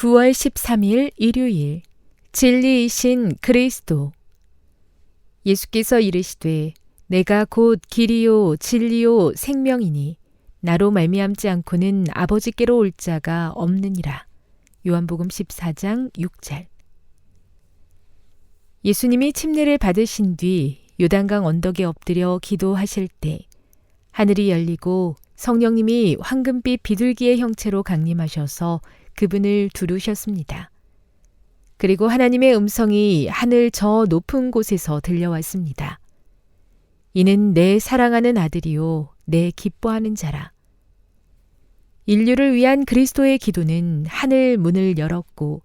9월 13일 일요일 진리이신 그리스도 예수께서 이르시되 내가 곧 길이요 진리요 생명이니 나로 말미암지 않고는 아버지께로 올 자가 없느니라. 요한복음 14장 6절 예수님이 침례를 받으신 뒤 요단강 언덕에 엎드려 기도하실 때 하늘이 열리고 성령님이 황금빛 비둘기의 형체로 강림하셔서 그분을 두르셨습니다. 그리고 하나님의 음성이 하늘 저 높은 곳에서 들려왔습니다. 이는 내 사랑하는 아들이요, 내 기뻐하는 자라. 인류를 위한 그리스도의 기도는 하늘 문을 열었고,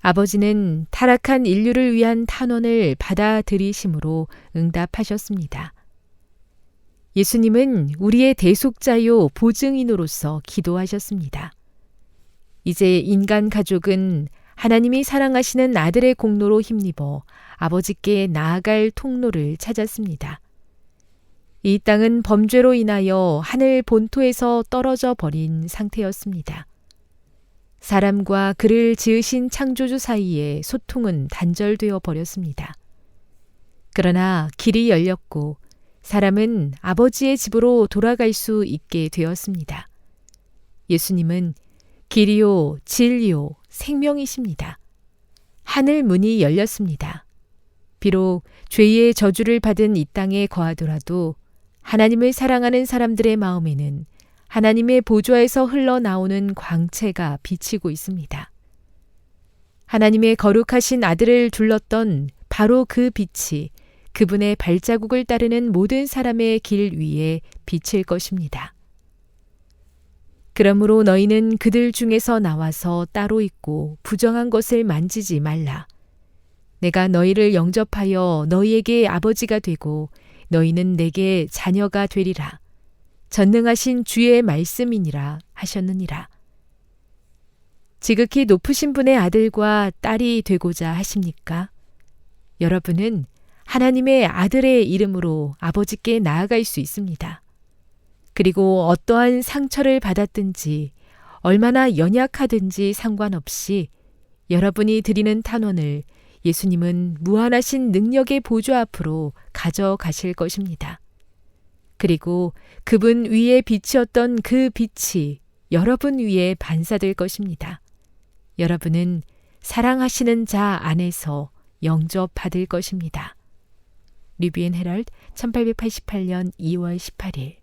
아버지는 타락한 인류를 위한 탄원을 받아들이심으로 응답하셨습니다. 예수님은 우리의 대속자요 보증인으로서 기도하셨습니다. 이제 인간 가족은 하나님이 사랑하시는 아들의 공로로 힘입어 아버지께 나아갈 통로를 찾았습니다. 이 땅은 범죄로 인하여 하늘 본토에서 떨어져 버린 상태였습니다. 사람과 그를 지으신 창조주 사이에 소통은 단절되어 버렸습니다. 그러나 길이 열렸고 사람은 아버지의 집으로 돌아갈 수 있게 되었습니다. 예수님은 길이요, 진리요, 생명이십니다. 하늘 문이 열렸습니다. 비록 죄의 저주를 받은 이 땅에 거하더라도 하나님을 사랑하는 사람들의 마음에는 하나님의 보좌에서 흘러나오는 광채가 비치고 있습니다. 하나님의 거룩하신 아들을 둘렀던 바로 그 빛이 그분의 발자국을 따르는 모든 사람의 길 위에 비칠 것입니다. 그러므로 너희는 그들 중에서 나와서 따로 있고 부정한 것을 만지지 말라. 내가 너희를 영접하여 너희에게 아버지가 되고 너희는 내게 자녀가 되리라. 전능하신 주의 말씀이니라 하셨느니라. 지극히 높으신 분의 아들과 딸이 되고자 하십니까? 여러분은 하나님의 아들의 이름으로 아버지께 나아갈 수 있습니다. 그리고 어떠한 상처를 받았든지 얼마나 연약하든지 상관없이 여러분이 드리는 탄원을 예수님은 무한하신 능력의 보좌 앞으로 가져가실 것입니다. 그리고 그분 위에 비치었던 그 빛이 여러분 위에 반사될 것입니다. 여러분은 사랑하시는 자 안에서 영접받을 것입니다. 리비엔 헤럴드 1888년 2월 18일